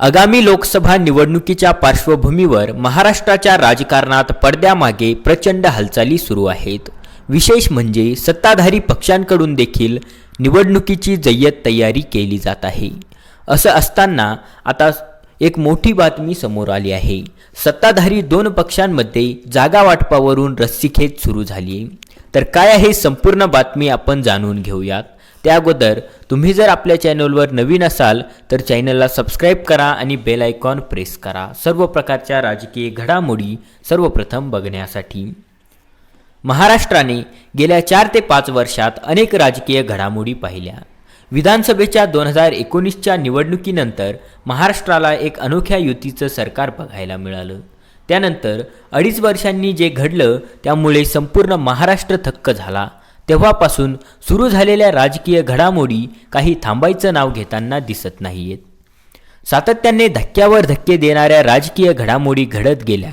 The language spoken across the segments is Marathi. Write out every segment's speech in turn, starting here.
आगामी लोकसभा निवडणुकीच्या पार्श्वभूमीवर महाराष्ट्राच्या राजकारणात पडद्यामागे प्रचंड हालचाली सुरू आहेत. विशेष म्हणजे सत्ताधारी पक्षांकडून देखील निवडणुकीची जय्यत तयारी केली जात आहे. असं असताना आता एक मोठी बातमी समोर आली आहे. सत्ताधारी दोन पक्षांमध्ये जागा वाटपावरून रस्सीखेच सुरू झाली आहे तर काय आहे संपूर्ण बातमी आपण जाणून घेऊयात. त्या अगोदर तुम्ही जर आपल्या चॅनलवर नवीन असाल तर चॅनलला सबस्क्राईब करा आणि बेल आयकॉन प्रेस करा. सर्व प्रकारच्या राजकीय घडामोडी सर्वप्रथम बघण्यासाठी. महाराष्ट्राने गेल्या चार ते पाच वर्षात अनेक राजकीय घडामोडी पाहिल्या. विधानसभेच्या दोन हजार एकोणीसच्या निवडणुकीनंतर महाराष्ट्राला एक अनोख्या युतीचं सरकार बघायला मिळालं. त्यानंतर अडीच वर्षांनी जे घडलं त्यामुळे संपूर्ण महाराष्ट्र थक्क झाला. तेव्हापासून सुरू झालेल्या राजकीय घडामोडी काही थांबायचं नाव घेताना दिसत नाही आहेत सातत्याने धक्क्यावर धक्के देणाऱ्या राजकीय घडामोडी घडत गेल्या.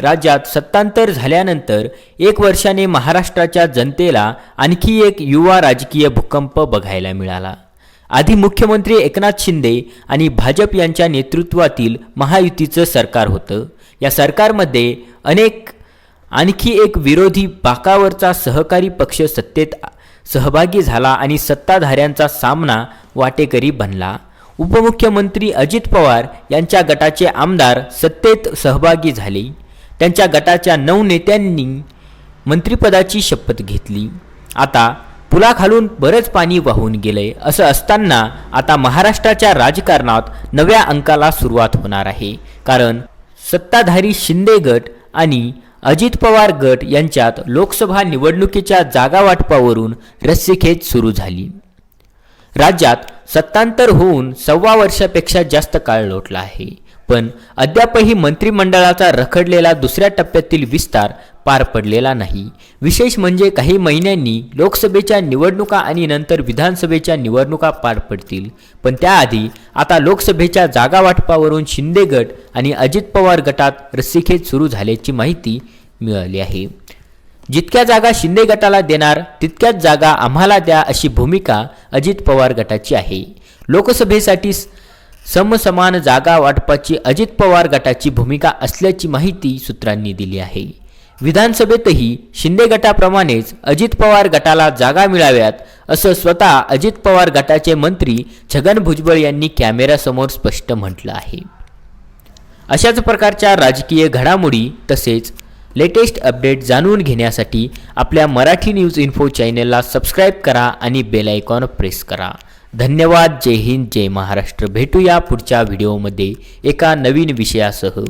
राज्यात सत्तांतर झाल्यानंतर एक वर्षाने महाराष्ट्राच्या जनतेला आणखी एक युवा राजकीय भूकंप बघायला मिळाला. आधी मुख्यमंत्री एकनाथ शिंदे आणि भाजप यांच्या नेतृत्वातील महायुतीचं सरकार होतं. या सरकारमध्ये अनेक आणखी एक विरोधी बाकावरचा सहकारी पक्ष सत्तेत सहभागी झाला आणि सत्ताधाऱ्यांचा सामना वाटेकरी बनला. उपमुख्यमंत्री अजित पवार यांच्या गटाचे आमदार सत्तेत सहभागी झाले. त्यांच्या गटाच्या नऊ नेत्यांनी मंत्रिपदाची शपथ घेतली. आता पुलाखालून बरंच पाणी वाहून गेलंय असं असताना आता महाराष्ट्राच्या राजकारणात नव्या अंकाला सुरुवात होणार आहे. कारण सत्ताधारी शिंदे गट आणि अजित पवार गट यांच्यात लोकसभा निवडणुकीच्या जागा वाटपावरून रस्सीखेच सुरू झाली. राज्यात सत्तांतर होऊन सव्वा वर्षापेक्षा जास्त काळ लोटला आहे. पण अद्यापही मंत्रिमंडळाचा रखडलेला दुसऱ्या टप्प्यातील विस्तार पार पडलेला नाही. विशेष म्हणजे काही महिन्यांनी लोकसभेच्या निवडणुका आणि नंतर विधानसभेच्या निवडणुका पार पडतील. पण त्याआधी आता लोकसभेच्या जागा वाटपावरून शिंदे गट आणि अजित पवार गटात रस्सीखेच सुरू झाल्याची माहिती मिळाली आहे. जितक्या जागा शिंदे गटाला देणार तितक्याच जागा आम्हाला द्या अशी भूमिका अजित पवार गटाची आहे. लोकसभेसाठी समसमान जागा वाटपाची अजित पवार गटाची भूमिका असल्याची माहिती सूत्रांनी दिली आहे. विधानसभेतही शिंदे गटाप्रमाणेच अजित पवार गटाला जागा मिळाव्यात असं स्वतः अजित पवार गटाचे मंत्री छगन भुजबळ यांनी कॅमेऱ्यासमोर स्पष्ट म्हटलं आहे. अशाच प्रकारच्या राजकीय घडामोडी तसेच लेटेस्ट अपडेट जाणून घेण्यासाठी आपल्या मराठी न्यूज इन्फो चॅनेलला सबस्क्राईब करा आणि बेल आयकॉन प्रेस करा. धन्यवाद. जय हिंद जय महाराष्ट्र. भेटूया पुढच्या व्हिडिओमध्ये एका नवीन विषयासह.